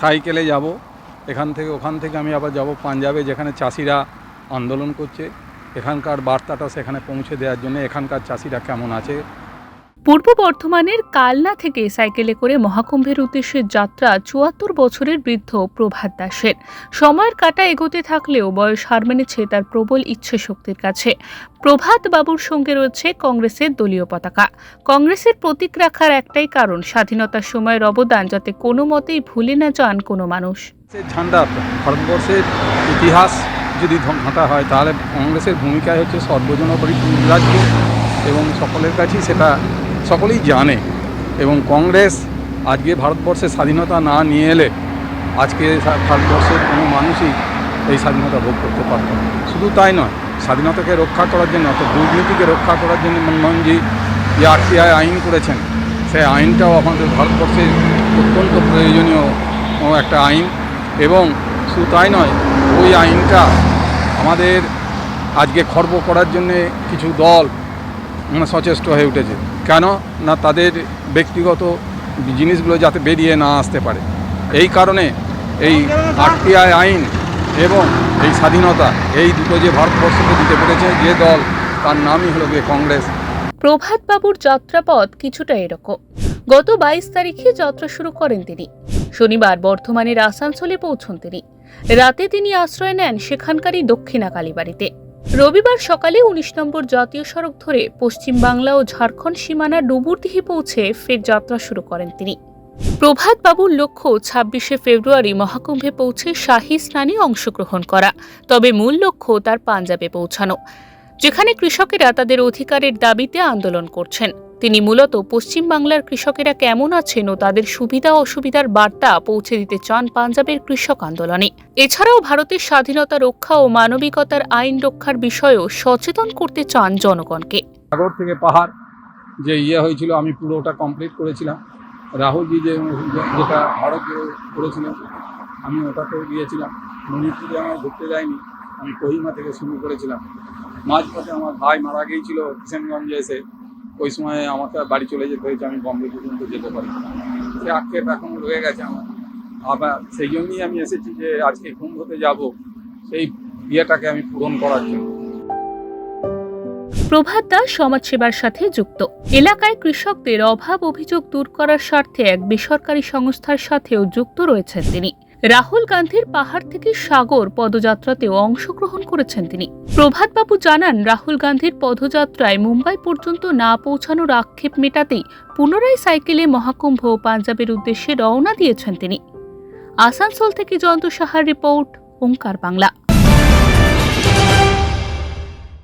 সাইকেলে যাব, এখান থেকে ওখান থেকে আমি আবার যাব পাঞ্জাবে, যেখানে চাষিরা আন্দোলন করছে। এখানকার বার্তাটা সেখানে পৌঁছে দেওয়ার জন্য এখানকার চাষিরা কেমন আছে পূর্ব বর্ধমানের কালনা থেকে সাইকেলে করে মহাকুম্ভের উদ্দেশ্যে যাত্রা চুয়াত্তর বছরের বৃদ্ধ প্রভাত দাসের। সময়ের কাটা এগোতে থাকলেও বয়স হার মেনেছে তার প্রবল ইচ্ছে শক্তির কাছে। প্রভাত বাবুর সঙ্গে রয়েছে কংগ্রেসের দলীয় পতাকা। কংগ্রেসের প্রতীক রাখার একটাই কারণ স্বাধীনতার সময়ের অবদান যাতে কোনো মতেই ভুলে না যান কোনো মানুষ। ঝান্ডা ভারতবর্ষের ইতিহাস যদি ঘাঁটা হয়, তাহলে কংগ্রেসের ভূমিকায় হচ্ছে সর্বজনপরি রাজ্য এবং সকলের কাছেই সেটা সকলেই জানে এবং কংগ্রেস আজকে ভারতবর্ষের স্বাধীনতা না নিয়ে এলে আজকে ভারতবর্ষের কোনো মানুষই এই স্বাধীনতা ভোগ করতে পারত না। শুধু তাই নয়, স্বাধীনতাকে রক্ষা করার জন্য অর্থাৎ দুর্নীতিকে রক্ষা করার জন্য মনমোহনজি যে আরটিআই আইন করেছেন, সেই আইনটাও আমাদের ভারতবর্ষের অত্যন্ত প্রয়োজনীয় একটা আইন এবং শুধু তাই নয়, ওই আইনটা আমাদের আজকে খর্ব করার জন্যে কিছু দল সচেষ্ট হয়ে উঠেছে। কেন? না তাদের ব্যক্তিগত জিনিসগুলো যাতে বেরিয়ে না আসতে পারে। এই কারণে এই আরটিআই আইন এবং এই স্বাধীনতা, এই দুটো যে ভারতবর্ষকে দিতে পেরেছে যে দল, তার নামই হলো গিয়ে কংগ্রেস। প্রভাত বাবুর যাত্রাপথ কিছুটা এরকম। গত বাইশ তারিখে যাত্রা শুরু করেন তিনি। শনিবার বর্ধমানের আসানসোলে পৌঁছন তিনি। রাতে তিনি আশ্রয় নেন সেখানকারই দক্ষিণা কালীবাড়িতে। রবিবার সকালে উনিশ নম্বর জাতীয় সড়ক ধরে পশ্চিম বাংলা ও ঝাড়খণ্ড সীমানা ডুবুরদিহি পৌঁছে ফের যাত্রা শুরু করেন তিনি। প্রভাত বাবুর লক্ষ্য ছাব্বিশে ফেব্রুয়ারি মহাকুম্ভে পৌঁছে শাহী স্নানে অংশগ্রহণ করা, তবে মূল লক্ষ্য তার পাঞ্জাবে পৌঁছানো, যেখানে কৃষকেরা তাদের অধিকারের দাবিতে আন্দোলন করছেন। তিনি মূলত পশ্চিম বাংলার কৃষকেরা কেমন আছেন ও তাদের সুবিধা অসুবিধার বার্তা পৌঁছে দিতে চান পাঞ্জাবের কৃষক আন্দোলনে। এছাড়াও ভারতের স্বাধীনতা রক্ষা ও মানবিকতার আইন রক্ষার বিষয়েও সচেতন করতে চান জনগণকে। সাগর থেকে পাহাড় যে ইয়ে হয়েছিল, আমি পুরোটা কমপ্লিট করেছিলাম। রাহুলজি যে যেটা ভারত করেছিলেন, আমি ওটাতেও গিয়েছিলাম। মণিপুরে আমার ঘুরতে যাইনি আমি কোহিমা থেকে শুরু করেছিলাম। মাঝপথে আমার ভাই মারা গিয়েছিল, কিষানগঞ্জে এসে। ওই সময় আমাকে বাড়ি চলে যেতে হয়েছে, আমি বম্বে পর্যন্ত যেতে পারি সে আক্ষেপ এখন রয়ে গেছে আমার। আবার সেই জন্যই আমি এসেছি যে আজকে কুম্ভতে যাব, সেই ইয়েটাকে আমি পূরণ করার জন্য। প্রভাত দাস সমাজসেবার সাথে যুক্ত। এলাকায় কৃষকদের অভাব অভিযোগ দূর করার স্বার্থে এক বেসরকারি সংস্থার সাথেও যুক্ত রয়েছেন তিনি। রাহুল গান্ধীর পাহাড় থেকে সাগর পদযাত্রাতেও অংশগ্রহণ করেছেন তিনি। প্রভাতবাবু জানান, রাহুল গান্ধীর পদযাত্রায় মুম্বাই পর্যন্ত না পৌঁছানোর আক্ষেপ মেটাতেই পুনরায় সাইকেলে মহাকুম্ভ ও পাঞ্জাবের উদ্দেশ্যে রওনা দিয়েছেন তিনি। আসানসোল থেকে জয়ন্ত সাহার রিপোর্ট, ওঙ্কার বাংলা।